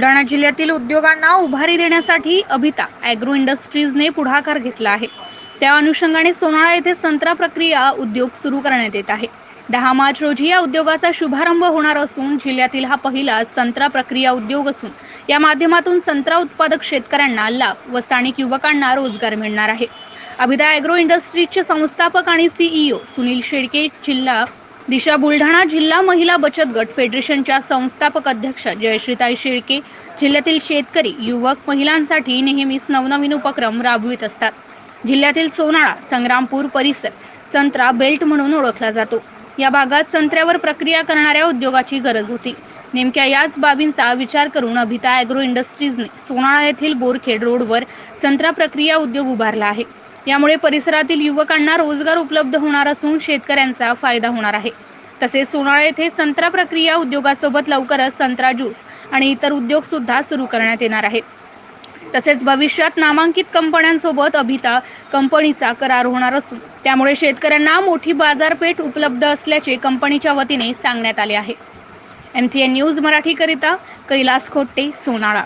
बुलढाणा जिल्ह्यातील उद्योगांना उभारी देण्यासाठी अभिता ॲग्रो इंडस्ट्रीजने पुढाकार घेतला आहे. त्या अनुषंगाने सोनाळा येथे संत्रा प्रक्रिया उद्योग सुरू करण्यात येत आहे. दहा मार्च रोजी या उद्योगाचा शुभारंभ होणार असून जिल्ह्यातील हा पहिला संत्रा प्रक्रिया उद्योग असून या माध्यमातून संत्रा उत्पादक शेतकऱ्यांना लाभ व स्थानिक युवकांना रोजगार मिळणार आहे. अभिदा ॲग्रो इंडस्ट्रीजचे संस्थापक आणि सीईओ सुनील शेळके जिल्हा दिशा बुलढाणा जिल्हा महिला बचत गट फेडरेशनच्या संस्थापक अध्यक्षा जयश्रीताई शेळके जिल्ह्यातील शेतकरी युवक महिलांसाठी नेहमीच नवनवीन उपक्रम राबवित असतात. जिल्ह्यातील सोनाळा संग्रामपूर परिसर संत्रा बेल्ट म्हणून ओळखला जातो. या भागात संत्र्यावर प्रक्रिया करणाऱ्या उद्योगाची गरज होती. नेमक्या याच बाबींचा विचार करून अभिता ॲग्रो इंडस्ट्रीजने सोनाळा येथील बोरखेड रोडवर संत्रा प्रक्रिया उद्योग उभारला आहे. यामुळे परिसरातील युवकांना रोजगार उपलब्ध होणार असून शेतकऱ्यांचा फायदा होणार आहे. तसेच सोनाळा येथे संत्रा प्रक्रिया उद्योगासोबत लवकरच संत्रा ज्यूस आणि इतर उद्योग सुद्धा सुरू करण्यात येणार आहेत. तसेच भविष्यात नामांकित कंपन्यांसोबत अभिता कंपनीचा करार होणार असून त्यामुळे शेतकऱ्यांना मोठी बाजारपेठ उपलब्ध असल्याचे कंपनीच्या वतीने सांगण्यात आले आहे. एम सी एन न्यूज मराठीकरिता कैलास खोट्टे सोनाळा.